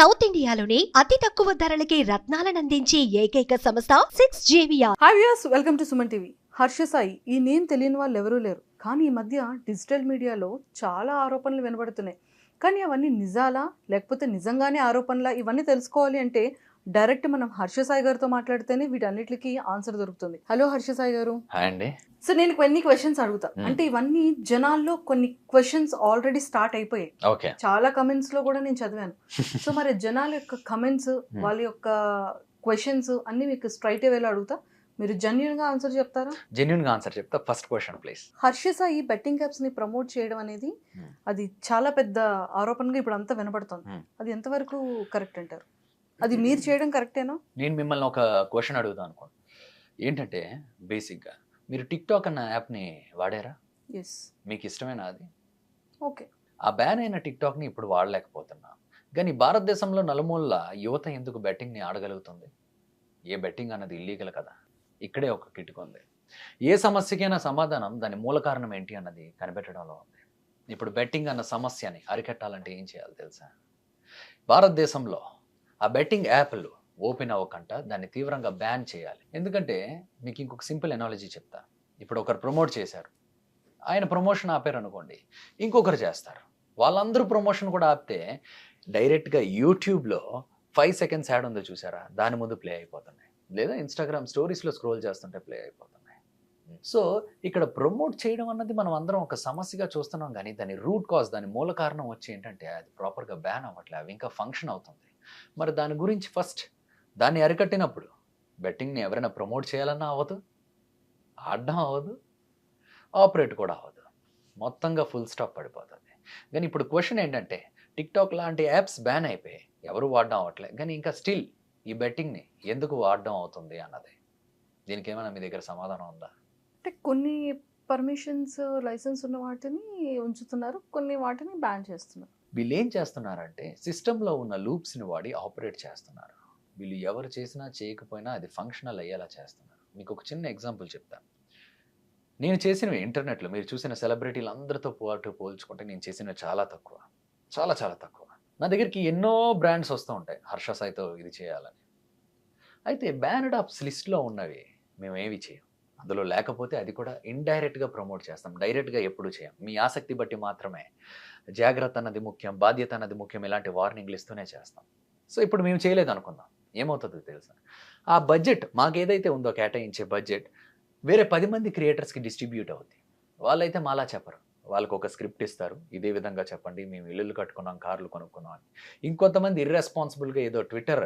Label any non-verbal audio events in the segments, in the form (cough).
South ఇండియాలోనే అతి తక్కువ ధరలకి రత్నాలనందించే ఏకైక సంస్థ six జేవియా hi views welcome to Suman TV Harsha Sai ఈ నేమ్ తెలియని వాళ్ళు ఎవరూ లేరు. కానీ ఈ మధ్య డిజిటల్ మీడియాలో చాలా ఆరోపణలు వినబడుతున్నాయి. కానీ అవన్నీ నిజాలా లేకపోతే నిజంగానే ఆరోపణలా? ఇవన్నీ తెలుసుకోవాలి అంటే డైరెక్ట్ మనం హర్ష సాయి గారితో మాట్లాడితేనే వీటన్నిటికీ ఆన్సర్ దొరుకుతుంది. హలో హర్ష సాయి గారు అండి. సో నేను కొన్ని క్వశ్చన్స్ అడుగుతా. అంటే ఇవన్నీ జనాల్లో కొన్ని క్వశ్చన్స్ ఆల్రెడీ స్టార్ట్ అయిపోయాయి. చాలా కమెంట్స్లో కూడా నేను చదివాను. (laughs) సో మరి జనాల యొక్క కమెంట్స్ వాళ్ళ యొక్క క్వశ్చన్స్ అన్ని మీకు స్ట్రైట్ వేలో అడుగుతా. మీరు జెన్యున్గా ఆన్సర్ చెప్తారా? జెన్యున్గా ఆన్సర్ చెప్తా. ఫస్ట్ క్వశ్చన్ ప్లీజ్ హర్షిస ఈ బెట్టింగ్ యాప్స్ని ప్రమోట్ చేయడం అనేది. అది చాలా పెద్ద ఆరోపణగా ఇప్పుడు అంతా వినపడుతుంది. అది ఎంతవరకు కరెక్ట్ అంటారు? అది మీరు చేయడం కరెక్టేనా? నేను మిమ్మల్ని ఒక క్వశ్చన్ అడుగుతాను అనుకోండి ఏంటంటే బేసిక్గా మీరు టిక్ టాక్ అన్న యాప్ని వాడారా? ఎస్ మీకు ఇష్టమేనా అది? ఓకే. ఆ బ్యాన్ అయిన టిక్ టాక్ని ఇప్పుడు వాడలేకపోతున్నా. కానీ భారతదేశంలో నలుమూలల యువత ఎందుకు బెట్టింగ్ని ఆడగలుగుతుంది? ఏ బెట్టింగ్ అన్నది ఇల్లీగల్ కదా. ఇక్కడే ఒక కిటుకు ఉంది. ఏ సమస్యకైనా సమాధానం దాని మూల కారణం ఏంటి అన్నది కనిపెట్టడంలో ఉంది. ఇప్పుడు బెట్టింగ్ అన్న సమస్యని అరికట్టాలంటే ఏం చేయాలి తెలుసా? భారతదేశంలో ఆ బెట్టింగ్ యాప్లు ఓపెన్ అవ్వకుండా దాన్ని తీవ్రంగా బ్యాన్ చేయాలి. ఎందుకంటే మీకు ఇంకొక సింపుల్ ఎనాలజీ చెప్తా. ఇప్పుడు ఒకరు ప్రమోట్ చేశారు. ఆయన ప్రమోషన్ ఆపారు అనుకోండి ఇంకొకరు చేస్తారు. వాళ్ళందరూ ప్రమోషన్ కూడా ఆపితే డైరెక్ట్గా యూట్యూబ్లో ఫైవ్ సెకండ్స్ యాడ్ ఉందో చూసారా? దాని ముందు ప్లే అయిపోతున్నాయి. లేదా ఇన్స్టాగ్రామ్ స్టోరీస్లో స్క్రోల్ చేస్తుంటే ప్లే అయిపోతున్నాయి. సో ఇక్కడ ప్రమోట్ చేయడం అన్నది మనం అందరం ఒక సమస్యగా చూస్తున్నాం కానీ దాని రూట్ కాజ్ దాని మూల కారణం వచ్చి ఏంటంటే అది ప్రాపర్గా బ్యాన్ అవ్వట్లే. అవి ఇంకా ఫంక్షన్ అవుతుంది. మరి దాని గురించి ఫస్ట్ దాన్ని అరికట్టినప్పుడు బెట్టింగ్ని ఎవరైనా ప్రమోట్ చేయాలన్నా అవ్వదు ఆడడం అవ్వదు ఆపరేట్ కూడా అవ్వదు. మొత్తంగా ఫుల్ స్టాప్ పడిపోతుంది. కానీ ఇప్పుడు క్వశ్చన్ ఏంటంటే టిక్టాక్ లాంటి యాప్స్ బ్యాన్ అయిపోయాయి. ఎవరు వాడడం అవ్వట్లేదు. కానీ ఇంకా స్టిల్ ఈ బెట్టింగ్ని ఎందుకు వాడడం అవుతుంది అన్నది. దీనికి ఏమైనా మీ దగ్గర సమాధానం ఉందా? అంటే కొన్ని పర్మిషన్స్ లైసెన్స్ ఉన్న వాటిని ఉంచుతున్నారు. కొన్ని వాటిని బ్యాన్ చేస్తున్నారు. వీళ్ళు ఏం చేస్తున్నారంటే సిస్టంలో ఉన్న లూప్స్ని వాడి ఆపరేట్ చేస్తున్నారు. వీళ్ళు ఎవరు చేసినా చేయకపోయినా అది ఫంక్షనల్ అయ్యేలా చేస్తున్నారు. మీకు ఒక చిన్న ఎగ్జాంపుల్ చెప్తాను నేను చేసినవి ఇంటర్నెట్లో మీరు చూసిన సెలబ్రిటీలు అందరితో పాటు పోల్చుకుంటే నేను చేసినవి చాలా తక్కువ. చాలా చాలా తక్కువ. నా దగ్గరికి ఎన్నో బ్రాండ్స్ వస్తూ ఉంటాయి హర్ష సాయితో ఇది చేయాలని. అయితే బ్యానడ్ ఆప్స్ లిస్ట్లో ఉన్నవి మేము ఏవి చేయం? అందులో లేకపోతే అది కూడా ఇండైరెక్ట్గా ప్రమోట్ చేస్తాం డైరెక్ట్గా ఎప్పుడు చేయం. మీ ఆసక్తి బట్టి మాత్రమే. జాగ్రత్త అన్నది ముఖ్యం బాధ్యత అన్నది ముఖ్యం ఇలాంటి వార్నింగ్లు ఇస్తూనే చేస్తాం. సో ఇప్పుడు మేము చేయలేదు అనుకుందాం ఏమవుతుందో తెలుసా? ఆ బడ్జెట్ మాకు ఏదైతే ఉందో కేటాయించే బడ్జెట్ వేరే పది మంది క్రియేటర్స్కి డిస్ట్రిబ్యూట్ అవుద్ది. వాళ్ళైతే మాలా చెప్పరు. వాళ్ళకు ఒక స్క్రిప్ట్ ఇస్తారు. ఇదే విధంగా చెప్పండి మేము ఇల్లులు కట్టుకున్నాం కార్లు కొనుక్కున్నాం అని. ఇంకొంతమంది ఇర్రెస్పాన్సిబుల్గా ఏదో ట్విట్టర్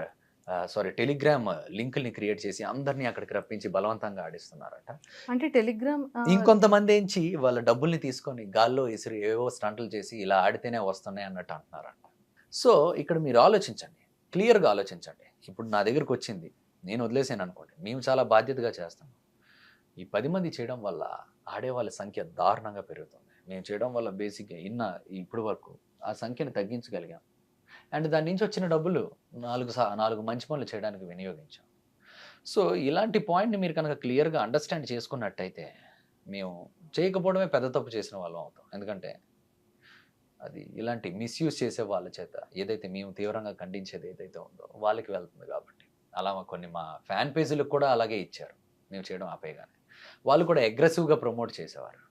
సారీ టెలిగ్రామ్ లింకుల్ని క్రియేట్ చేసి అందరినీ అక్కడికి రప్పించి బలవంతంగా ఆడిస్తున్నారట. అంటే టెలిగ్రామ్ ఇంకొంతమంది ఏంచి వాళ్ళ డబ్బుల్ని తీసుకొని గాల్లో ఇసిరి ఏవో స్టంట్లు చేసి ఇలా ఆడితేనే వస్తున్నాయి అన్నట్టు అంటున్నారంట. సో ఇక్కడ మీరు ఆలోచించండి. క్లియర్గా ఆలోచించండి. ఇప్పుడు నా దగ్గరకు వచ్చింది. నేను వదిలేసాను అనుకోండి. మేము చాలా బాధ్యతగా చేస్తాం. ఈ పది మంది చేయడం వల్ల ఆడేవాళ్ళ సంఖ్య దారుణంగా పెరుగుతుంది. మేము చేయడం వల్ల బేసిక్గా ఇన్న ఇప్పుడు వరకు ఆ సంఖ్యను తగ్గించగలిగాం. అండ్ దాని నుంచి వచ్చిన డబ్బులు నాలుగు సా నాలుగు మంచి పనులు చేయడానికి వినియోగించాం. సో ఇలాంటి పాయింట్ని మీరు కనుక క్లియర్గా అండర్స్టాండ్ చేసుకున్నట్టయితే మేము చేయకపోవడమే పెద్ద తప్పు చేసిన వాళ్ళం అవుతాం. ఎందుకంటే అది ఇలాంటి మిస్యూజ్ చేసే వాళ్ళ చేత ఏదైతే మేము తీవ్రంగా ఖండించేది ఏదైతే ఉందో వాళ్ళకి వెళ్తుంది కాబట్టి. అలా కొన్ని మా ఫ్యాన్ పేజీలకు కూడా అలాగే ఇచ్చారు. మేము చేయడం ఆపేయగానే. వాళ్ళు కూడా అగ్రెసివ్గా ప్రమోట్ చేసేవారు.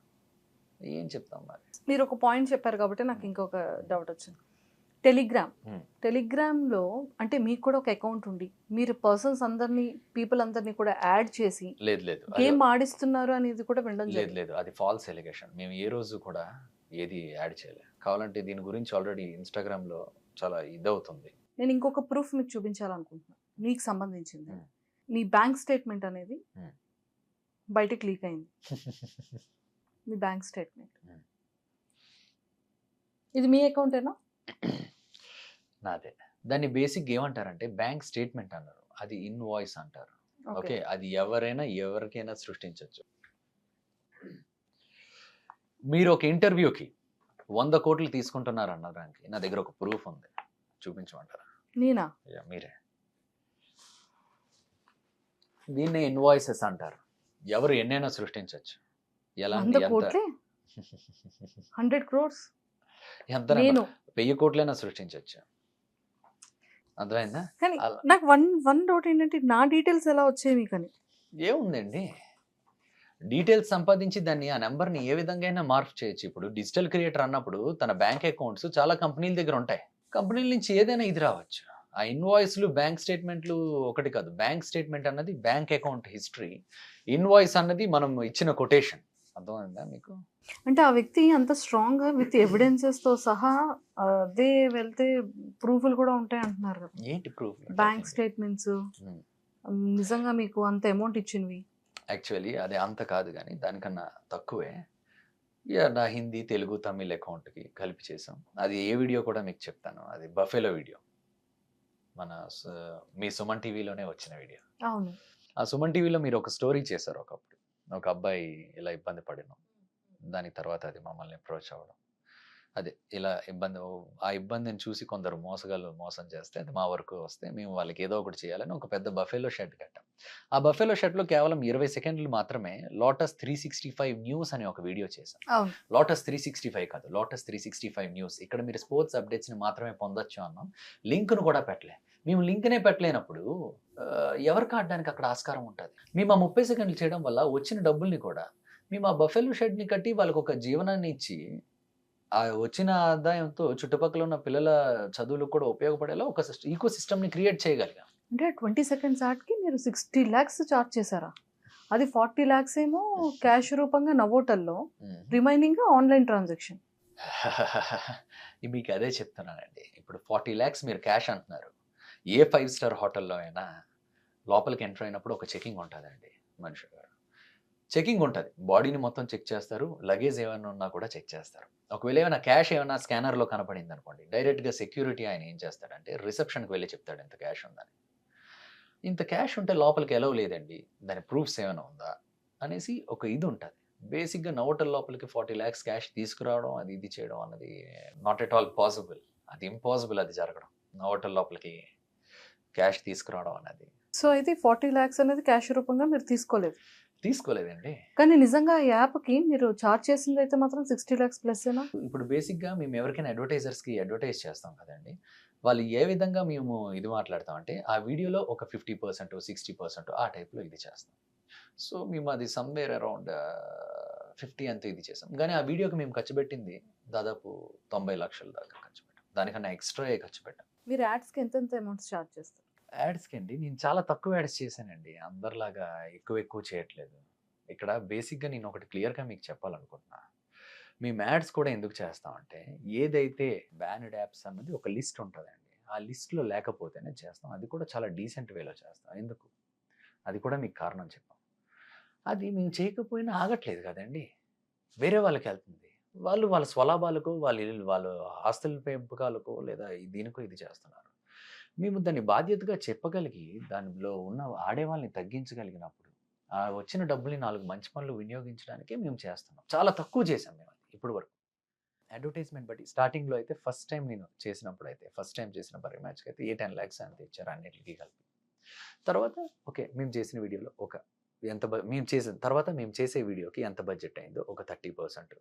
ఏం చెప్తాం మరి? మీరు ఒక పాయింట్ చెప్పారు కాబట్టి నాకు ఇంకొక డౌట్ వచ్చింది. టెలిగ్రామ్. టెలిగ్రామ్లో అంటే మీకు కూడా ఒక అకౌంట్ ఉండి మీరు పర్సన్స్ అందరినీ పీపుల్ అందరినీ కూడా యాడ్ చేసి లేదు లేదు. గేమ్ ఆడిస్తున్నారు అనేది కూడా వినడం లేదు లేదు. అది ఫాల్స్ ఎలిగేషన్. మేము ఏ రోజు కూడా ఏది యాడ్ చేయలేదు. కావాలంటే దీని గురించి ఆల్రెడీ ఇన్స్టాగ్రామ్లో చాలా ఇదవుతుంది. నేను ఇంకొక ప్రూఫ్ మీకు చూపించాలనుకుంటున్నాను మీకు సంబంధించింది. మీ బ్యాంక్ స్టేట్మెంట్ అనేది. బయటకు లీక్ అయింది. (laughs) మీ బ్యాంక్ స్టేట్మెంట్. ఇది మీ అకౌంటేనా? నాదే. దాన్ని బేసిక్ ఏమంటారంటే బ్యాంక్ స్టేట్మెంట్ అన్నారు. అది ఇన్వాయిస్ అంటారు. ఓకే. అది ఎవరైనా ఎవరికైనా సృష్టించవచ్చు మీరు ఒక ఇంటర్వ్యూకి వంద కోట్లు తీసుకుంటున్నారు అన్నదానికి నా దగ్గర ఒక ప్రూఫ్ ఉంది. చూపించమంటారా? నేనా? మీరే. దీన్నే ఇన్వాయిసెస్ అంటారు. ఎవరు ఎన్నైనా సృష్టించవచ్చు కోట్లే? (laughs) హండ్రెడ్ క్రోర్స్? ఎంత వెయ్యి కోట్లైనా సృష్టించవచ్చు అర్థమైందా? కానీ. నాకు వన్ వన్ డౌట్ ఏంటంటే నా డీటెయిల్స్ ఎలా వచ్చాయి మీకు అని ఏముందండి? డీటెయిల్స్ సంపాదించి దాన్ని ఆ నెంబర్ని ఏ విధంగా అయినా మార్పు చేయొచ్చు. ఇప్పుడు డిజిటల్ క్రియేటర్ అన్నప్పుడు తన బ్యాంక్ అకౌంట్స్ చాలా కంపెనీల దగ్గర ఉంటాయి. కంపెనీల నుంచి ఏదైనా ఇది రావచ్చు. ఆ ఇన్వాయిస్లు బ్యాంక్ స్టేట్మెంట్లు ఒకటి కాదు. బ్యాంక్ స్టేట్మెంట్ అన్నది బ్యాంక్ అకౌంట్ హిస్టరీ. ఇన్వాయిస్ అన్నది మనం ఇచ్చిన కొటేషన్. అర్థమైందా మీకు? అంటే ఆ వ్యక్తి అంత స్ట్రాంగ్ విత్ ఎవిడెన్సెస్తో సహా అదే వెళ్తే ప్రూఫ్లు కూడా ఉంటాయి అంటున్నారు కదా. ఏంటి ప్రూఫ్ బ్యాంక్ స్టేట్మెంట్స్ నిజంగా మీకు అంత అమౌంట్ ఇచ్చినవి. యాక్చువల్లీ అది అంత కాదు కానీ దానికన్నా తక్కువే. ఇక నా హిందీ తెలుగు తమిళ్ అకౌంట్కి కలిపి చేసాం అది ఏ వీడియో కూడా మీకు చెప్తాను. అది బఫెలో వీడియో. మన మీ సుమన్ టీవీలోనే వచ్చిన వీడియో. అవును. ఆ సుమన్ టీవీలో మీరు ఒక స్టోరీ చేశారు ఒకప్పుడు. ఒక అబ్బాయి ఇలా ఇబ్బంది పడినాం. దాని తర్వాత అది మమ్మల్ని అప్రోచ్ అవ్వడం. అదే ఇలా ఇబ్బంది ఆ ఇబ్బందిని చూసి కొందరు మోసగాళ్ళు మోసం చేస్తే అది మా వరకు వస్తే మేము వాళ్ళకి ఏదో ఒకటి చేయాలని ఒక పెద్ద బఫేలో షెడ్ కట్టాం. ఆ బఫేలో షెడ్లో కేవలం ఇరవై సెకండ్లు మాత్రమే lotus three sixty five news అనే ఒక వీడియో చేశాం. లోటస్ త్రీ సిక్స్టీ ఫైవ్ కాదు lotus three sixty five news. ఇక్కడ మీరు స్పోర్ట్స్ అప్డేట్స్ని మాత్రమే పొందొచ్చు అన్నాం. లింక్ను కూడా పెట్టలే. మేము లింక్నే పెట్టలేనప్పుడు ఆ, ఎవరికి ఆడడానికి అక్కడ ఆస్కారం ఉంటుంది? మేము ఆ ముప్పై సెకండ్లు చేయడం వల్ల వచ్చిన డబ్బుల్ని కూడా మేము ఆ బఫెలో షెడ్ని కట్టి వాళ్ళకి ఒక జీవనాన్ని ఇచ్చి ఆ వచ్చిన ఆదాయంతో చుట్టుపక్కల ఉన్న పిల్లల చదువులకు కూడా ఉపయోగపడేలా ఒక ఈకో సిస్టమ్ని క్రియేట్ చేయగలిగాం. అంటే ట్వంటీ సెకండ్స్ ఆర్ట్కి మీరు సిక్స్టీ ల్యాక్స్ చార్జ్ చేశారా? అది ఫార్టీ ల్యాక్స్ ఏమో (laughs) క్యాష్ రూపంగా నవోటల్లో రిమైనింగ్ ఆన్లైన్ ట్రాన్సాక్షన్. (laughs) మీకు అదే చెప్తున్నానండి. ఇప్పుడు ఫార్టీ ల్యాక్స్ మీరు క్యాష్ అంటున్నారు. ఏ ఫైవ్ స్టార్ హోటల్లో అయినా లోపలికి ఎంటర్ అయినప్పుడు ఒక చెకింగ్ ఉంటుందండి మనిషి గారు చెకింగ్ ఉంటుంది. బాడీని మొత్తం చెక్ చేస్తారు. లగేజ్ ఏమైనా ఉన్నా కూడా చెక్ చేస్తారు. ఒకవేళ ఏమైనా క్యాష్ ఏమైనా స్కానర్లో కనపడింది అనుకోండి డైరెక్ట్గా సెక్యూరిటీ ఆయన ఏం చేస్తాడంటే రిసెప్షన్కి వెళ్ళి చెప్తాడు ఇంత క్యాష్ ఉందని. ఇంత క్యాష్ ఉంటే లోపలికి ఎలవ్ లేదండి దాని ప్రూఫ్స్ ఏమైనా ఉందా అనేసి ఒక ఇది ఉంటుంది. బేసిక్గా నవోటల్ లోపలికి ఫార్టీ ల్యాక్స్ క్యాష్ తీసుకురావడం అది ఇది చేయడం అన్నది నాట్ ఎట్ ఆల్ పాసిబుల్ అది ఇంపాసిబుల్ అది జరగడం. నవోటల్ లోపలికి క్యాష్ తీసుకురావడం అన్నది సో అయితే ఫార్టీ ల్యాక్స్ అనేది క్యాష్ రూపంగా మీరు తీసుకోలేదు. తీసుకోలేదండి. కానీ నిజంగా ఆ యాప్కి మీరు చార్జ్ చేసింది అయితే మాత్రం సిక్స్టీ ల్యాక్స్ ప్లస్ ఏనా? ఇప్పుడు బేసిక్గా మేము ఎవరికైనా అడ్వర్టైజర్స్కి అడ్వర్టైజ్ చేస్తాం కదండి. వాళ్ళు ఏ విధంగా మేము ఇది మాట్లాడతాం అంటే ఆ వీడియోలో ఒక ఫిఫ్టీ పర్సెంట్ సిక్స్టీ పర్సెంట్ ఆ టైప్లో ఇది చేస్తాం. సో మేము అది సమ్వేర్ అరౌండ్ ఫిఫ్టీ అంత ఇది చేసాం కానీ ఆ వీడియోకి మేము ఖర్చు పెట్టింది దాదాపు తొంభై లక్షల దాకా ఖర్చు పెట్టాం. దానికన్నా ఎక్స్ట్రా ఖర్చు పెట్టాం. మీరు యాడ్స్కి ఎంత ఎంత అమౌంట్ చార్జ్ చేస్తారు? యాడ్స్కి అండి నేను చాలా తక్కువ యాడ్స్ చేశానండి. అందరిలాగా ఎక్కువ ఎక్కువ చేయట్లేదు. ఇక్కడ బేసిక్గా నేను ఒకటి క్లియర్గా మీకు చెప్పాలనుకుంటున్నా. మేము యాడ్స్ కూడా ఎందుకు చేస్తామంటే ఏదైతే బ్యానడ్ యాప్స్ అన్నది ఒక లిస్ట్ ఉంటుందండి. ఆ లిస్ట్లో లేకపోతేనే చేస్తాం. అది కూడా చాలా డీసెంట్ వేలో చేస్తాం. ఎందుకు? అది కూడా మీకు కారణం చెప్పాం. అది మేము చేయకపోయినా ఆగట్లేదు కదండి. వేరే వాళ్ళకి వెళ్తుంది. వాళ్ళు వాళ్ళ స్వలాభాలకు వాళ్ళ ఇల్లు- వాళ్ళ ఆస్తుల పెంపకాలకు లేదా దీనికో ఇది చేస్తున్నారు. మేము దాన్ని బాధ్యతగా చెప్పగలిగి దానిలో ఉన్న ఆడేవాళ్ళని తగ్గించగలిగినప్పుడు ఆ వచ్చిన డబ్బుల్ని నాలుగు మంచి పనులు వినియోగించడానికే మేము చేస్తున్నాం. చాలా తక్కువ చేసాం మేము ఇప్పుడు వరకు. అడ్వర్టైజ్మెంట్ బట్టి స్టార్టింగ్లో అయితే ఫస్ట్ టైం నేను చేసినప్పుడు అయితే ఫస్ట్ టైం చేసిన పర్ మ్యాచ్కి అయితే ఏ టెన్ ల్యాక్స్ అంత ఇచ్చారు అన్నిటికీ కలిపి. తర్వాత ఓకే మేము చేసిన వీడియోలో ఒక ఎంత మేము చేసిన తర్వాత మేము చేసే వీడియోకి ఎంత బడ్జెట్ అయిందో ఒక థర్టీ పర్సెంట్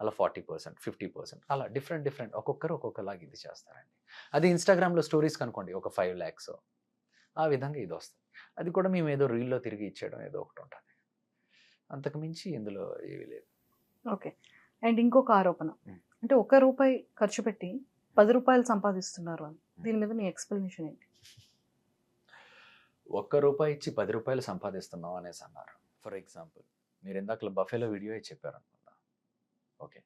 అలా ఫార్టీ పర్సెంట్ ఫిఫ్టీ పర్సెంట్ అలా డిఫరెంట్ డిఫరెంట్ ఒక్కొక్కరు ఒక్కొక్కలాగా ఇది చేస్తారండి. అది ఇన్స్టాగ్రామ్లో స్టోరీస్ కనుకోండి ఒక ఫైవ్ ల్యాక్స్ ఆ విధంగా ఇది వస్తుంది. అది కూడా మేము ఏదో రీల్లో తిరిగి ఇచ్చేయడం ఏదో ఒకటి ఉంటుంది. అంతకు మించి ఇందులో ఏమీ లేదు ఓకే. అండ్ ఇంకొక ఆరోపణ. అంటే ఒక్క రూపాయి ఖర్చు పెట్టి పది రూపాయలు సంపాదిస్తున్నారు అని. దీని మీద మీ ఎక్స్ప్లెనేషన్ ఏంటి? ఒక్క రూపాయి ఇచ్చి పది రూపాయలు సంపాదిస్తున్నాం అనేసి అన్నారు. ఫర్ ఎగ్జాంపుల్ మీరు ఇందాక బఫేలో వీడియో చెప్పారు అనుకుందా ఓకే.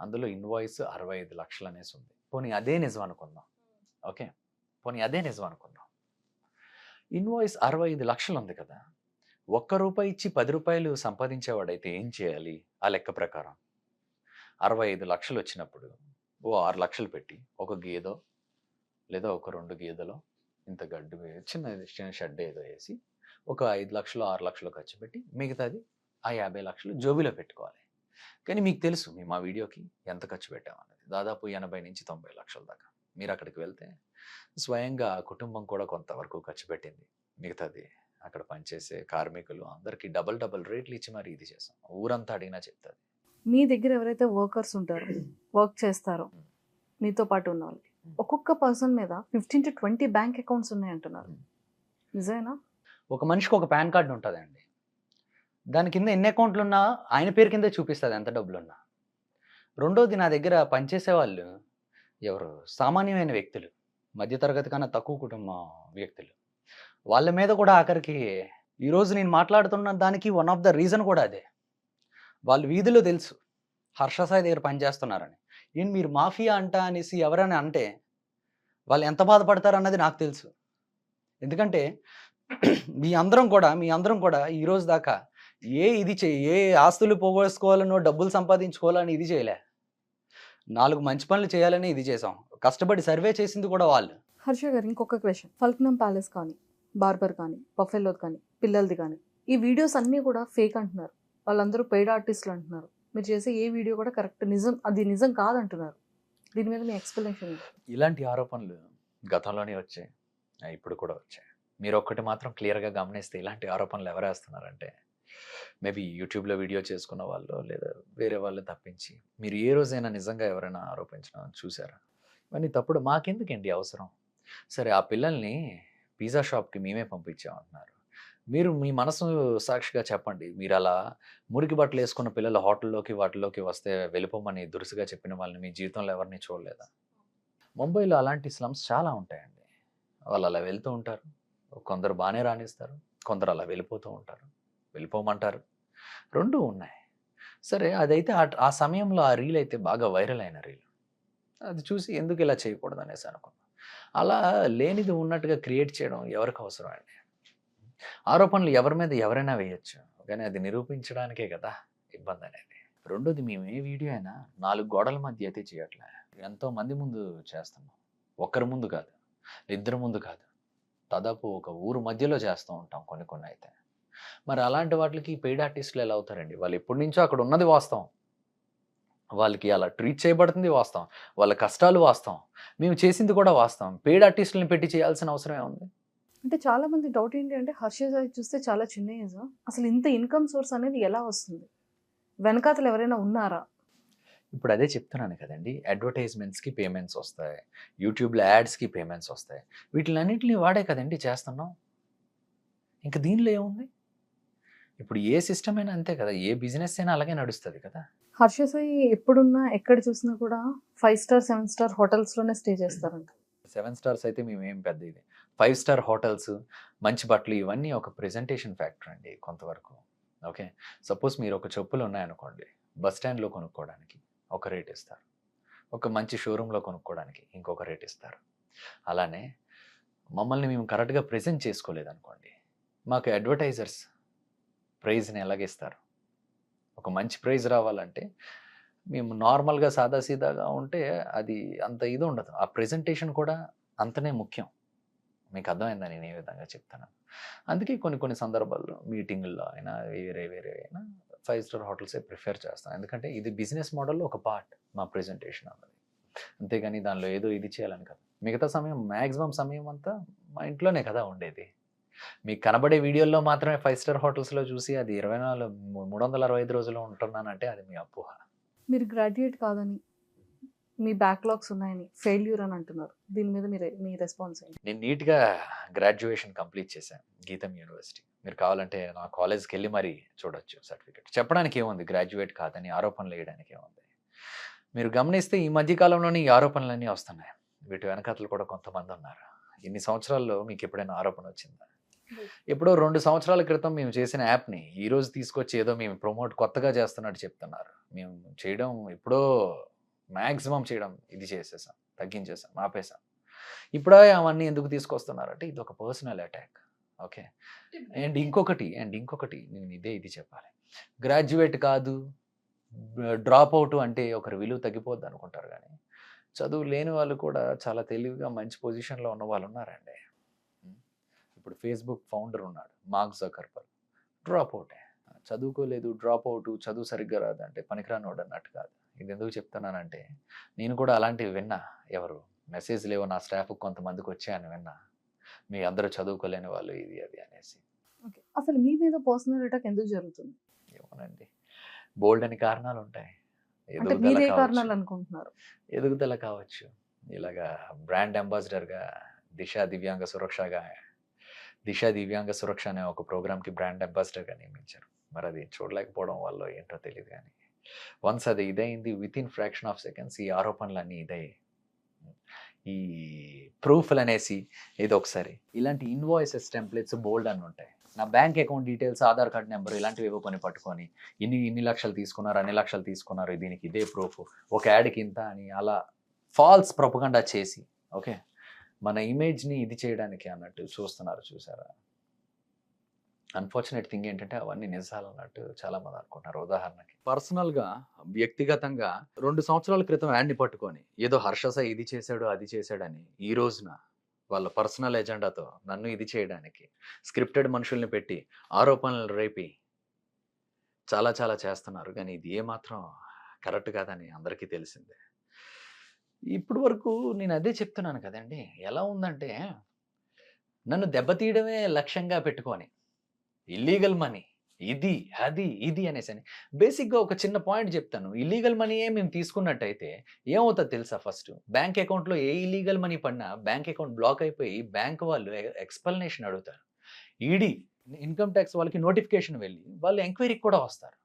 అందులో ఇన్వాయిస్ అరవై ఐదు లక్షలు అనేసి ఉంది. పోనీ అదే నిజం అనుకుందాం. ఓకే. పోనీ అదే నిజం అనుకుందాం. ఇన్వాయిస్ అరవై ఐదు లక్షలు ఉంది కదా. ఒక్క రూపాయి ఇచ్చి పది రూపాయలు సంపాదించేవాడైతే ఏం చేయాలి? ఆ లెక్క ప్రకారం. అరవై ఐదు లక్షలు వచ్చినప్పుడు ఓ ఆరు లక్షలు పెట్టి ఒక గేదో లేదా ఒక రెండు గేదెలో ఇంత గడ్డి చిన్న చిన్న షెడ్ ఏదో వేసి ఒక ఐదు లక్షలు ఆరు లక్షలు ఖర్చు పెట్టి మిగతాది ఆ యాభై లక్షలు జోబిలో పెట్టుకోవాలి. కానీ మీకు తెలుసు మేము ఆ వీడియోకి ఎంత ఖర్చు పెట్టామన్నది దాదాపు ఎనభై నుంచి తొంభై లక్షల దాకా. మీరు అక్కడికి వెళ్తే స్వయంగా కుటుంబం కూడా కొంతవరకు ఖర్చు పెట్టింది. మిగతాది అక్కడ పనిచేసే కార్మికులు అందరికీ డబల్ డబల్ రేట్లు ఇచ్చి మరి ఇది చేసాం ఊరంతా అడిగినా చెప్తుంది. మీ దగ్గర ఎవరైతే వర్కర్స్ ఉంటారో వర్క్ చేస్తారో మీతో పాటు ఉన్న వాళ్ళకి ఒక్కొక్క పర్సన్ మీద fifteen to twenty bank accounts ఉన్నాయి అంటున్నారు Hmm. నిజమేనా? ఒక మనిషికి ఒక పాన్ కార్డు ఉంటుందండి. దాని కింద ఎన్ని అకౌంట్లు ఉన్నా ఆయన పేరు కింద చూపిస్తుంది ఎంత డబ్బులు ఉన్నా రెండోది నా దగ్గర పనిచేసే వాళ్ళు ఎవరు? సామాన్యమైన వ్యక్తులు మధ్యతరగతి కన్నా తక్కువ కుటుంబం వ్యక్తులు. వాళ్ళ మీద కూడా ఆఖరికి ఈరోజు నేను మాట్లాడుతున్న దానికి వన్ ఆఫ్ ద రీజన్ కూడా అదే. వాళ్ళు వీధిలో తెలుసు. హర్షసాయి దగ్గర పనిచేస్తున్నారని. ఏంటి మీరు మాఫియా అంట అనేసి ఎవరైనా అంటే వాళ్ళు ఎంత బాధపడతారు అన్నది నాకు తెలుసు. ఎందుకంటే మీ అందరం కూడా మీ అందరం కూడా ఈరోజు దాకా ఏ ఇది చే ఏ ఆస్తులు పోగొట్టుకోవాలనో డబ్బులు సంపాదించుకోవాలని ఇది చేయలే. నాలుగు మంచి పనులు చేయాలని ఇది చేసాం కష్టపడి సర్వే చేసింది కూడా వాళ్ళు. హర్ష గారు ఇంకొక క్వశ్చన్. ఫల్క్నమ్ ప్యాలెస్ కానీ బార్బర్ కానీ బఫెల్లోది కానీ పిల్లలది కానీ ఈ వీడియోస్ అన్నీ కూడా ఫేక్ అంటున్నారు. వాళ్ళందరూ పెయిడ్ ఆర్టిస్టులు అంటున్నారు. మీరు చేసే ఏ వీడియో కూడా కరెక్ట్ నిజం అది నిజం కాదంటున్నారు. దీని మీద మీ ఎక్స్ప్లెనేషన్ ఇలాంటి ఆరోపణలు గతంలోనే వచ్చాయి. ఇప్పుడు కూడా వచ్చాయి. మీరు ఒక్కటి మాత్రం క్లియర్గా గమనిస్తే ఇలాంటి ఆరోపణలు ఎవరు వేస్తున్నారంటే మేబీ యూట్యూబ్లో వీడియో చేసుకున్న వాళ్ళు లేదా వేరే వాళ్ళు తప్పించి మీరు ఏ రోజైనా నిజంగా ఎవరైనా ఆరోపించడం చూసారా? ఇవన్నీ తప్పుడు. మాకెందుకండి అవసరం? సరే ఆ పిల్లల్ని పిజ్జా షాప్కి మేమే పంపించామంటున్నారు. మీరు మీ మనసు సాక్షిగా చెప్పండి. మీరు అలా మురికి బట్టలు వేసుకున్న పిల్లలు హోటల్లోకి వాటిలోకి వస్తే వెళ్ళిపోమని దురుసుగా చెప్పిన వాళ్ళని మీ జీవితంలో ఎవరిని చూడలేదా? ముంబైలో అలాంటి స్లమ్స్ చాలా ఉంటాయండి. వాళ్ళు అలా వెళ్తూ ఉంటారు. కొందరు బాగానే రాణిస్తారు. కొందరు అలా వెళ్ళిపోతూ ఉంటారు. వెళ్ళిపోమంటారు. రెండు ఉన్నాయి. సరే అదైతే ఆ సమయంలో ఆ రీల్ అయితే బాగా వైరల్ అయిన రీల్. అది చూసి ఎందుకు ఇలా చేయకూడదు అనేసి అనుకున్నాను అలా లేనిది ఉన్నట్టుగా క్రియేట్ చేయడం ఎవరికి అవసరం అండి? ఆరోపణలు ఎవరి మీద ఎవరైనా వేయచ్చు. కానీ అది నిరూపించడానికే కదా ఇబ్బంది అనేది రెండోది మేము ఏ వీడియో అయినా నాలుగు గోడల మధ్య అయితే చేయట్లే. ఎంతో మంది ముందు చేస్తున్నాం. ఒక్కరి ముందు కాదు ఇద్దరి ముందు కాదు. దాదాపు ఒక ఊరు మధ్యలో చేస్తూ ఉంటాం కొన్ని కొన్ని అయితే. మరి అలాంటి వాటికి పెయిడ్ ఆర్టిస్టులు ఎలా అవుతారండి? వాళ్ళు ఎప్పటి నుంచో అక్కడ ఉన్నది వాస్తవం. వాళ్ళకి అలా ట్రీట్ చేయబడుతుంది వాస్తవం. వాళ్ళ కష్టాలు వాస్తవం. మేము చేసింది కూడా వాస్తవం. పెయిడ్ ఆర్టిస్టులను పెట్టి చేయాల్సిన అవసరం ఏముంది? అంటే చాలా మంది డౌట్ ఏంటి అంటే హర్ష సాయి చూస్తే చాలా చిన్న ఏజ్ అసలు ఇంత ఇన్కమ్ సోర్స్ అనేది ఎలా వస్తుంది? వెనకాతలు ఎవరైనా ఉన్నారా? ఇప్పుడు అదే చెప్తున్నాను కదండి. అడ్వర్టైజ్మెంట్స్కి పేమెంట్స్ వస్తాయి. యూట్యూబ్లో యాడ్స్కి పేమెంట్స్ వస్తాయి. వీటిలన్నింటినీ వాడే కదండి చేస్తున్నాం. ఇంకా దీనిలో ఏముంది? ఇప్పుడు ఏ సిస్టమ్ అయినా అంతే కదా. ఏ బిజినెస్ అయినా అలాగే నడుస్తుంది కదా. హర్ష సాయి ఎప్పుడున్నా ఎక్కడ చూసినా కూడా ఫైవ్ స్టార్ సెవెన్ స్టార్ హోటల్స్లోనే స్టే చేస్తారంట. సెవెన్ స్టార్స్ అయితే మేము ఏం పెద్ద ఇది ఫైవ్ స్టార్ హోటల్స్ మంచి బట్టలు ఇవన్నీ ఒక ప్రెజెంటేషన్ ఫ్యాక్టర్ అండి కొంతవరకు. ఓకే? సపోజ్ మీరు ఒక చెప్పులు ఉన్నాయనుకోండి బస్ స్టాండ్లో కొనుక్కోవడానికి ఒక రేట్ ఇస్తారు. ఒక మంచి షోరూంలో కొనుక్కోవడానికి ఇంకొక రేట్ ఇస్తారు. అలానే మమ్మల్ని మేము కరెక్ట్గా ప్రజెంట్ చేసుకోలేదనుకోండి మాకు అడ్వర్టైజర్స్ ప్రైజ్ని ఎలాగిస్తారు? ఒక మంచి ప్రైజ్ రావాలంటే మేము నార్మల్గా సాదాసీదాగా ఉంటే అది అంత ఇది ఉండదు. ఆ ప్రెజెంటేషన్ కూడా అంతనే ముఖ్యం. మీకు అర్థమైందా నేను ఏ విధంగా చెప్తాను. అందుకే కొన్ని కొన్ని సందర్భాల్లో మీటింగుల్లో అయినా వేరే వేరే అయినా ఫైవ్ స్టార్ హోటల్సే ప్రిఫర్ చేస్తాను. ఎందుకంటే ఇది బిజినెస్ మోడల్లో ఒక పార్ట్ మా ప్రెజెంటేషన్ అన్నది. అంతేగాని దానిలో ఏదో ఇది చేయాలని కదా. మిగతా సమయం మ్యాక్సిమం సమయం అంతా మా ఇంట్లోనే కదా ఉండేది. మీకు కనబడే వీడియోల్లో మాత్రమే ఫైవ్ స్టార్ హోటల్స్లో చూసి అది ఇరవై నాలుగు మూడు వందల అరవై ఐదు రోజులు ఉంటున్నానంటే అది మీ అపోహ. మీరు గ్రాడ్యుయేట్ కాదని మీ బ్యాక్లాగ్స్ ఉన్నాయని ఫెయిల్యూర్ అని అంటున్నారు. దీని మీద మీరు మీ రెస్పాన్స్ ఏంటి? నేను నీట్గా గ్రాడ్యుయేషన్ కంప్లీట్ చేశాను గీతం యూనివర్సిటీ మీరు కావాలంటే నా కాలేజ్కి వెళ్ళి మరీ చూడొచ్చు సర్టిఫికేట్ చెప్పడానికి ఏముంది? గ్రాడ్యుయేట్ కాదని ఆరోపణలు వేయడానికి ఏముంది? మీరు గమనిస్తే ఈ మధ్య కాలంలోనే ఈ ఆరోపణలన్నీ వస్తున్నాయి. వీటి వెనకాతలు కూడా కొంతమంది ఉన్నారు. ఇన్ని సంవత్సరాల్లో మీకు ఎప్పుడైనా ఆరోపణ వచ్చిందా? ఎప్పుడో రెండు సంవత్సరాల క్రితం మేము చేసిన యాప్ని ఈరోజు తీసుకొచ్చి ఏదో మేము ప్రమోట్ కొత్తగా చేస్తున్నట్టు చెప్తున్నారు. మేము చేయడం ఎప్పుడో మ్యాక్సిమం చేయడం ఇది చేసేసాం తగ్గించేసాం ఆపేసాం. ఇప్పుడే అవన్నీ ఎందుకు తీసుకొస్తున్నారంటే ఇది ఒక పర్సనల్ అటాక్ ఓకే? అండ్ ఇంకొకటి అండ్ ఇంకొకటి నేను ఇదే ఇది చెప్పాలి. గ్రాడ్యుయేట్ కాదు డ్రాప్ అవుట్ అంటే ఒకరి విలువ తగ్గిపోద్ది అనుకుంటారు కానీ చదువు లేని వాళ్ళు కూడా చాలా తెలివిగా మంచి పొజిషన్లో ఉన్న వాళ్ళు ఉన్నారండి. ఇప్పుడు ఫేస్బుక్ ఫౌండర్ ఉన్నాడు మార్క్ జకర్బర్ డ్రాప్ అవుటే. చదువుకోలేదు డ్రాప్ అవుట్ చదువు సరిగ్గా రాదంటే పనికిరానోడు అన్నట్టు కాదు. ఇది ఎందుకు చెప్తున్నానంటే నేను కూడా అలాంటివి విన్నా. ఎవరు? మెసేజ్ లేవు నా స్టాఫ్ కొంతమందికి వచ్చాయని విన్నా. మీ అందరూ చదువుకోలేని వాళ్ళు ఇది అది అనేసి. అసలు మీ మీద పర్సనల్ అటాక్ ఎందుకు జరుగుతుంది? ఏమోనండి. బోల్డ్ అని కారణాలు ఉంటాయి. ఎదుగుదల. కారణాలు అనుకుంటున్నారు. ఎదుగుదల కావచ్చు. ఇలాగా బ్రాండ్ అంబాసిడర్గా దిశ దివ్యాంగ సురక్షగా దిశ దివ్యాంగ సురక్ష అనే ఒక ప్రోగ్రామ్కి బ్రాండ్ అంబాసిడర్గా నియమించారు. మరి అది చూడలేకపోవడం వల్ల ఏంటో తెలియదు కానీ. వన్స్ అది ఇదైంది with in fraction of seconds ఈ ఆరోపణలు అన్నీ ఇదయ్యాయి ఈ ప్రూఫ్లు అనేసి ఏదో ఒకసారి ఇలాంటి ఇన్వాయిసెస్ టెంప్లెట్స్ బోల్డ్ అని ఉంటాయి. నా bank account details Aadhaar card number ఇలాంటివి ఏవో పని పట్టుకొని ఇన్ని ఇన్ని లక్షలు తీసుకున్నారు అన్ని లక్షలు తీసుకున్నారు దీనికి ఇదే ప్రూఫ్ ఒక యాడ్కి ఇంత అని అలా ఫాల్స్ ప్రొపగండా చేసి ఓకే మన ఇమేజ్ని ఇది చేయడానికి అన్నట్టు చూస్తున్నారు చూసారా? అన్ఫార్చునేట్ థింగ్ ఏంటంటే అవన్నీ నిజాలు అన్నట్టు చాలా మంది అనుకుంటున్నారు. ఉదాహరణకి పర్సనల్గా వ్యక్తిగతంగా రెండు సంవత్సరాల క్రితం యాడ్ని పట్టుకొని ఏదో హర్షస ఇది చేశాడు అది చేశాడని ఈ రోజున వాళ్ళ పర్సనల్ ఎజెండాతో నన్ను ఇది చేయడానికి స్క్రిప్టెడ్ మనుషుల్ని పెట్టి ఆరోపణలు రేపి చాలా చాలా చేస్తున్నారు. కానీ ఇది ఏమాత్రం కరెక్ట్ కాదని అందరికీ తెలిసిందే. ఇప్పుడు వరకు నేను అదే చెప్తున్నాను కదండి. ఎలా ఉందంటే నన్ను దెబ్బతీయడమే లక్ష్యంగా పెట్టుకొని ఇల్లీగల్ మనీ ఇది అది ఇది అనేసి. అని బేసిక్గా ఒక చిన్న పాయింట్ చెప్తాను. ఇల్లీగల్ మనీయే మేము తీసుకున్నట్టయితే ఏమవుతుంది తెలుసా ఫస్ట్ బ్యాంక్ అకౌంట్లో ఏ ఇల్లీగల్ మనీ పడినా బ్యాంక్ అకౌంట్ బ్లాక్ అయిపోయి బ్యాంక్ వాళ్ళు ఎక్స్ప్లెనేషన్ అడుగుతారు. ఈడీ ఇన్కమ్ ట్యాక్స్ వాళ్ళకి నోటిఫికేషన్ వెళ్ళి వాళ్ళు ఎంక్వైరీకి కూడా వస్తారు.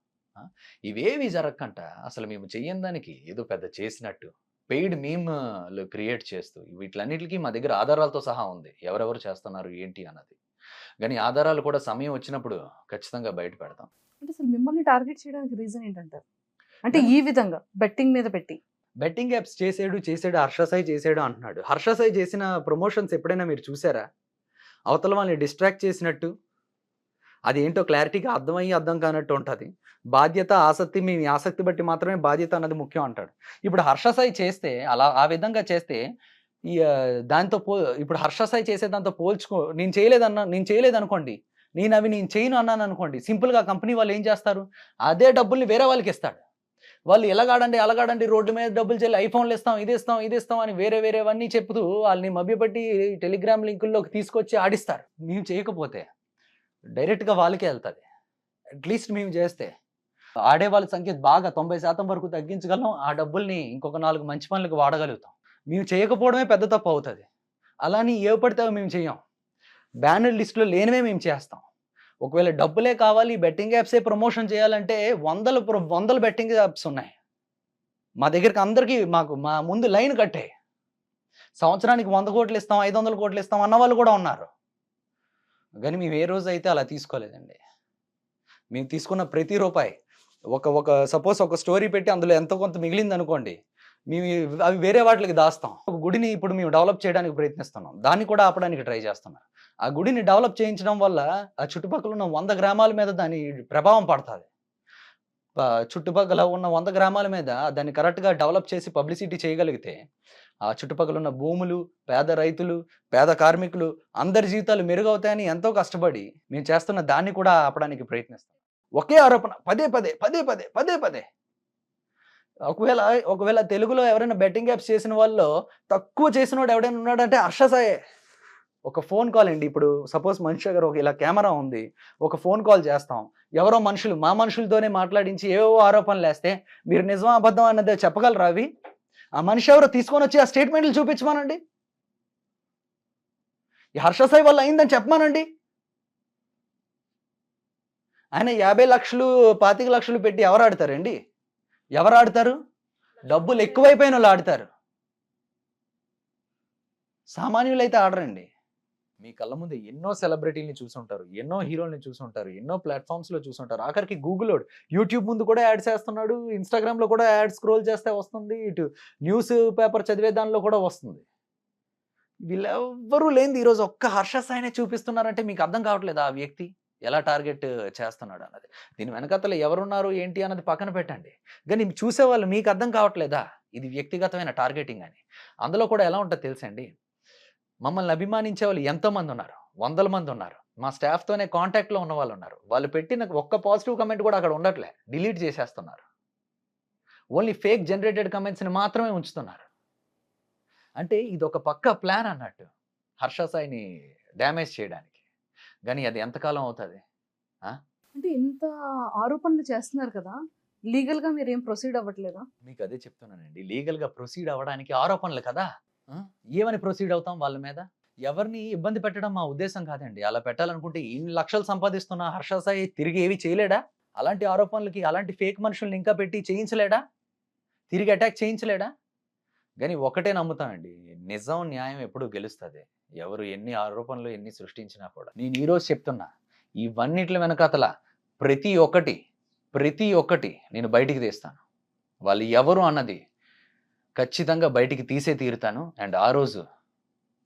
ఇవేవి జరగకంట. అసలు మేము చెయ్యని దానికి ఏదో పెద్ద చేసినట్టు. పెయిడ్ మీమ్లు క్రియేట్ చేస్తూ. వీటిలన్నిటికీ మా దగ్గర ఆధారాలతో సహా ఉంది. ఎవరెవరు చేస్తున్నారు ఏంటి అన్నది. కానీ ఆధారాలు కూడా సమయం వచ్చినప్పుడు ఖచ్చితంగా బయట పెడతాం. అంటే అసలు మిమ్మల్ని టార్గెట్ చేయడానికి రీజన్ ఏంటంటారు? అంటే ఈ విధంగా బెట్టింగ్ మీద పెట్టి. బెట్టింగ్ యాప్స్ చేసాడు చేసాడు హర్షసాయి చేసాడు అంటున్నాడు. హర్షసాయి చేసిన ప్రమోషన్స్ ఎప్పుడైనా మీరు చూసారా? అవతల వాళ్ళని డిస్ట్రాక్ట్ చేసినట్టు. అది ఏంటో క్లారిటీగా అర్థమయ్యి అర్థం కానట్టు ఉంటుంది. బాధ్యత ఆసక్తి మీ ఆసక్తి బట్టి మాత్రమే బాధ్యత అన్నది ముఖ్యం అంటాడు. ఇప్పుడు హర్షసాయి చేస్తే అలా ఆ విధంగా చేస్తే ఈ దాంతో పో ఇప్పుడు హర్షసాయి చేసే దాంతో పోల్చుకో నేను చేయలేదన్నా నేను చేయలేదనుకోండి. నేను అవి నేను చేయను అన్నాను అనుకోండి. సింపుల్గా కంపెనీ వాళ్ళు ఏం చేస్తారు? అదే డబ్బుల్ని వేరే వాళ్ళకి ఇస్తాడు. వాళ్ళు ఎలాగాడండి అలాగాడండి రోడ్డు మీద డబ్బులు చెల్లి ఐఫోన్లు ఇస్తాం ఇది ఇస్తాం ఇది ఇస్తాం అని వేరే వేరేవన్నీ చెప్తూ వాళ్ళని మభ్యపెట్టి టెలిగ్రామ్ లింకుల్లోకి తీసుకొచ్చి ఆడిస్తారు. మేము చేయకపోతే. డైరెక్ట్గా వాళ్ళకే వెళ్తుంది. అట్లీస్ట్ మేము చేస్తే. ఆడే వాళ్ళ సంఖ్య బాగా తొంభై శాతం వరకు తగ్గించగలం. ఆ డబ్బుల్ని ఇంకొక నాలుగు మంచి పనులకు వాడగలుగుతాం. మేము చేయకపోవడమే పెద్ద తప్పు అవుతుంది. అలాని ఏ పడితే అవి మేము చేయం. బ్యానర్ లిస్టులో లేనివే మేము చేస్తాం. ఒకవేళ డబ్బులే కావాలి బెట్టింగ్ యాప్సే ప్రమోషన్ చేయాలంటే వందల ప్ర- వందల బెట్టింగ్ యాప్స్ ఉన్నాయి. మా దగ్గరికి అందరికీ మాకు మా ముందు లైన్ కట్టే. సంవత్సరానికి వంద కోట్లు ఇస్తాం ఐదు వందల కోట్లు ఇస్తాం అన్న వాళ్ళు కూడా ఉన్నారు. కానీ మేము ఏ రోజు అయితే అలా తీసుకోలేదండి. మేము తీసుకున్న ప్రతి రూపాయి ఒక ఒక సపోజ్ ఒక స్టోరీ పెట్టి అందులో ఎంతో కొంత మిగిలింది అనుకోండి మేము అవి వేరే వాటికి దాస్తాం. ఒక గుడిని ఇప్పుడు మేము డెవలప్ చేయడానికి ప్రయత్నిస్తున్నాం. దాన్ని కూడా ఆపడానికి ట్రై చేస్తున్నాం ఆ గుడిని డెవలప్ చేయించడం వల్ల ఆ చుట్టుపక్కల ఉన్న వంద గ్రామాల మీద దాని ప్రభావం పడుతుంది. చుట్టుపక్కల ఉన్న వంద గ్రామాల మీద దాన్ని కరెక్ట్గా డెవలప్ చేసి పబ్లిసిటీ చేయగలిగితే ఆ చుట్టుపక్కల ఉన్న భూములు పేద రైతులు పేద కార్మికులు అందరి జీవితాలు మెరుగవుతాయని ఎంతో కష్టపడి మేము చేస్తున్న దాన్ని కూడా ఆపడానికి ప్రయత్నిస్తాం. ఒకే ఆరోపణ పదే పదే పదే పదే పదే పదే. ఒకవేళ ఒకవేళ తెలుగులో ఎవరైనా బెట్టింగ్ యాప్స్ చేసిన వాళ్ళు తక్కువ చేసిన వాడు ఎవడైనా ఉన్నాడంటే అర్షసాయే ఒక ఫోన్ కాల్ అండి. ఇప్పుడు సపోజ్ మనిషి దగ్గర ఒక ఇలా కెమెరా ఉంది. ఒక ఫోన్ కాల్ చేస్తాం. ఎవరో మనుషులు మా మనుషులతోనే మాట్లాడించి ఏవో ఆరోపణలు వేస్తే మీరు నిజమా అబద్ధం అన్నది చెప్పగలరా అవి? ఆ మనిషి ఎవరో తీసుకొని వచ్చి ఆ స్టేట్మెంట్లు చూపించమానండి. ఈ హర్షసాయి వల్ల అయిందని చెప్పమానండి. ఆయన యాభై లక్షలు పాతిక లక్షలు పెట్టి ఎవరు ఆడతారండి? ఎవరు ఆడతారు? డబ్బులు ఎక్కువైపోయిన వాళ్ళు ఆడతారు. సామాన్యులు అయితే ఆడరండి. మీ కళ్ళ ముందు ఎన్నో సెలబ్రిటీని చూసుంటారు ఎన్నో హీరోల్ని చూసుంటారు ఎన్నో ప్లాట్ఫామ్స్లో చూసుంటారు. ఆఖరికి గూగుల్ యూట్యూబ్ ముందు కూడా యాడ్ చేస్తున్నాడు ఇన్స్టాగ్రామ్లో కూడా యాడ్ స్క్రోల్ చేస్తే వస్తుంది ఇటు న్యూస్ పేపర్ చదివే దానిలో కూడా వస్తుంది. వీళ్ళెవ్వరూ లేనిది ఈరోజు ఒక్క హర్ష సాయినే చూపిస్తున్నారంటే మీకు అర్థం కావట్లేదు ఆ వ్యక్తి? ఎలా టార్గెట్ చేస్తున్నాడు అన్నది. దీని వెనకతలు ఎవరున్నారు ఏంటి అన్నది పక్కన పెట్టండి. కానీ చూసేవాళ్ళు మీకు అర్థం కావట్లేదా? ఇది వ్యక్తిగతమైన టార్గెటింగ్ అని. అందులో కూడా ఎలా ఉంటుందో తెలుసండి? మమ్మల్ని అభిమానించే వాళ్ళు ఎంతోమంది ఉన్నారు. వందల మంది ఉన్నారు. మా స్టాఫ్తోనే కాంటాక్ట్లో ఉన్న వాళ్ళు ఉన్నారు. వాళ్ళు పెట్టిన ఒక్క పాజిటివ్ కమెంట్ కూడా అక్కడ ఉండట్లే. డిలీట్ చేసేస్తున్నారు. ఓన్లీ ఫేక్ జనరేటెడ్ కమెంట్స్ని మాత్రమే ఉంచుతున్నారు. అంటే ఇది ఒక పక్క ప్లాన్ అన్నట్టు. హర్ష సాయిని డ్యామేజ్ చేయడానికి. కానీ అది ఎంతకాలం అవుతుంది? అంటే ఇంత ఆరోపణలు చేస్తున్నారు కదా లీగల్గా మీరు ఏం ప్రొసీడ్ అవ్వట్లేదా? మీకు అదే చెప్తున్నానండి. లీగల్గా ప్రొసీడ్ అవ్వడానికి ఆరోపణలు కదా? ఏమని ప్రొసీడ్ అవుతాం వాళ్ళ మీద? ఎవరిని ఇబ్బంది పెట్టడం మా ఉద్దేశం కాదండి. అలా పెట్టాలనుకుంటే ఇన్ని లక్షలు సంపాదిస్తున్న హర్ష సాయి తిరిగి ఏవి చేయలేడా? అలాంటి ఆరోపణలకి అలాంటి ఫేక్ మనుషుల్ని ఇంకా పెట్టి చేయించలేడా? తిరిగి అటాక్ చేయించలేడా? కానీ ఒకటే నమ్ముతానండి. నిజం న్యాయం ఎప్పుడు గెలుస్తుంది. ఎవరు ఎన్ని ఆరోపణలు ఎన్ని సృష్టించినా కూడా. నేను ఈరోజు చెప్తున్నా ఇవన్నిట్ల వెనకాతల ప్రతి ఒక్కటి ప్రతి ఒక్కటి నేను బయటికి తీస్తాను. వాళ్ళు ఎవరు అన్నది ఖచ్చితంగా బయటికి తీసే తీరుతాను. అండ్ ఆ రోజు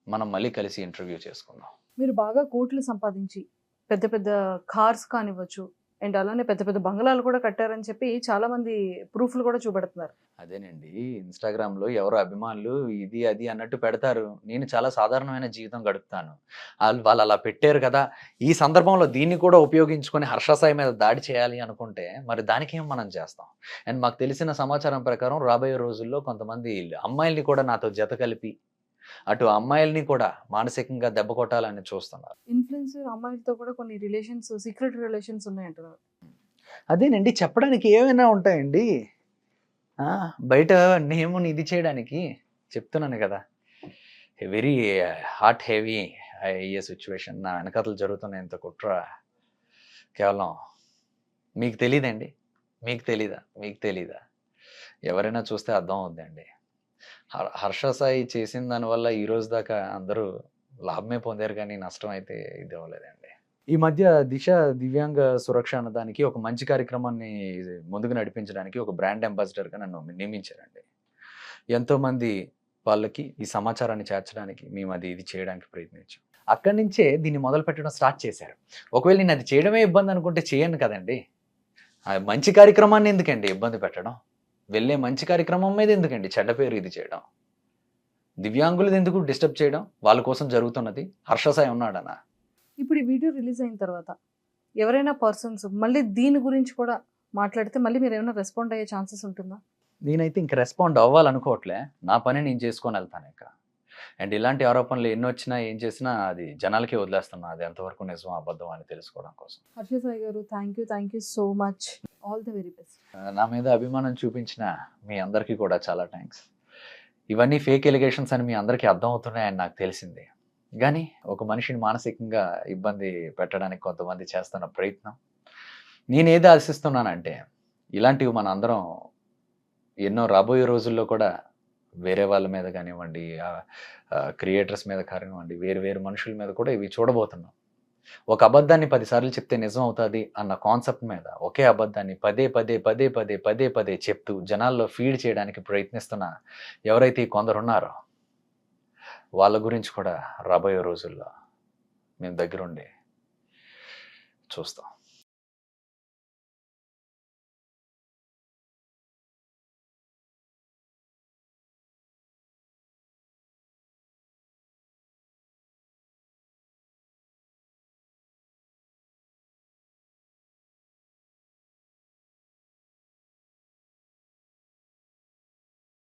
మనం మళ్ళీ కలిసి ఇంటర్వ్యూ చేసుకుందాం. మీరు బాగా కోట్లు సంపాదించి పెద్ద పెద్ద కార్స్ కానివ్వచ్చు అండ్ అలానే పెద్ద పెద్ద బంగ్లాలు కూడా కట్టారని చెప్పి చాలా మంది ప్రూఫ్లు కూడా చూపెడుతున్నారు. అదేనండి. ఇన్స్టాగ్రామ్లో ఎవరో అభిమానులు ఇది అది అన్నట్టు పెడతారు. నేను చాలా సాధారణమైన జీవితం గడుపుతాను. వాళ్ళు వాళ్ళు అలా పెట్టారు కదా. ఈ సందర్భంలో దీన్ని కూడా ఉపయోగించుకొని హర్షసాయి మీద దాడి చేయాలి అనుకుంటే మరి దానికి ఏం మనం చేస్తాం? అండ్ మాకు తెలిసిన సమాచారం ప్రకారం రాబోయే రోజుల్లో కొంతమంది అమ్మాయిల్ని కూడా నాతో జత కలిపి అటు అమ్మాయిల్ని కూడా మానసికంగా దెబ్బ కొట్టాలని చూస్తున్నారు. ఇన్ఫ్లుయెన్సర్ అమ్మాయిలతో కూడా కొన్ని రిలేషన్స్ సీక్రెట్ రిలేషన్స్ ఉన్నాయంటున్నారు. అదేనండి చెప్పడానికి ఏమైనా ఉంటాయండి? బయట నేముని ఇది చేయడానికి చెప్తున్నాను కదా. వెరీ హాట్ హెవీ అయ్యే సిచ్యువేషన్ నా వెనకాతలు జరుగుతున్న ఇంత కుట్ర కేవలం మీకు తెలియదండి మీకు తెలీదా? మీకు తెలీదా? ఎవరైనా చూస్తే అర్థం అవుద్దండి. హర్ష సాయి చేసిన దానివల్ల ఈ రోజు దాకా అందరూ లాభమే పొందారు కానీ నష్టం అయితే ఇది అవ్వలేదండి. ఈ మధ్య దిశ దివ్యాంగ సురక్ష అన్నదానికి ఒక మంచి కార్యక్రమాన్ని ముందుకు నడిపించడానికి ఒక బ్రాండ్ అంబాసిడర్గా నన్ను నియమించారండి. ఎంతోమంది వాళ్ళకి ఈ సమాచారాన్ని చేర్చడానికి మేము అది ఇది చేయడానికి ప్రయత్నించాం. అక్కడి నుంచే దీన్ని మొదలు పెట్టడం స్టార్ట్ చేశారు. ఒకవేళ నేను అది చేయడమే ఇబ్బంది అనుకుంటే చేయను కదండి. మంచి కార్యక్రమాన్ని ఎందుకండి ఇబ్బంది పెట్టడం? వెళ్ళే మంచి కార్యక్రమం మీద ఎందుకండి? చెడ్డ పేరు ఇది చేయడం. దివ్యాంగులది ఎందుకు డిస్టర్బ్ చేయడం? వాళ్ళ కోసం జరుగుతున్నది. హర్షసాయి ఉన్నాడనా? ఇప్పుడు ఈ వీడియో రిలీజ్ అయిన తర్వాత ఎవరైనా పర్సన్స్ మళ్ళీ దీని గురించి కూడా మాట్లాడితే మళ్ళీ మీరు ఏమైనా రెస్పాండ్ అయ్యే ఛాన్సెస్ ఉంటుందా? నేనైతే ఇంక రెస్పాండ్ అవ్వాలనుకోవట్లే. నా పని నేను చేసుకొని వెళ్తాను ఇక. అండ్ ఇలాంటి ఆరోపణలు ఎన్ని వచ్చినా ఏం చేసినా అది జనాలకే వదిలేస్తున్నా. అది ఎంతవరకు నిజం అబద్ధం అని తెలుసుకోవడం కోసం. హర్ష సాయి గారు thank you thank you so much all the very best నా మీద అభిమానం చూపించిన మీ అందరికీ కూడా చాలా థ్యాంక్స్ ఇవన్నీ ఫేక్ ఎలిగేషన్స్ అని మీ అందరికీ అర్థం అవుతున్నాయని నాకు తెలిసింది. కానీ ఒక మనిషిని మానసికంగా ఇబ్బంది పెట్టడానికి కొంతమంది చేస్తున్న ప్రయత్నం. నేను ఏది ఆశిస్తున్నానంటే ఇలాంటివి మన అందరం ఎన్నో రాబోయే రోజుల్లో కూడా వేరే వాళ్ళ మీద కానివ్వండి క్రియేటర్స్ మీద కానివ్వండి వేరు వేరు మనుషుల మీద కూడా ఇవి చూడబోతున్నాం. ఒక అబద్ధాన్ని పదిసార్లు చెప్తే నిజం అవుతుంది అన్న కాన్సెప్ట్ మీద ఒకే అబద్ధాన్ని పదే పదే పదే పదే పదే పదే చెప్తూ జనాల్లో ఫీడ్ చేయడానికి ప్రయత్నిస్తున్న ఎవరైతే కొందరున్నారో కొందరు ఉన్నారో వాళ్ళ గురించి కూడా రాబోయే రోజుల్లో మేము దగ్గరుండి చూస్తాం.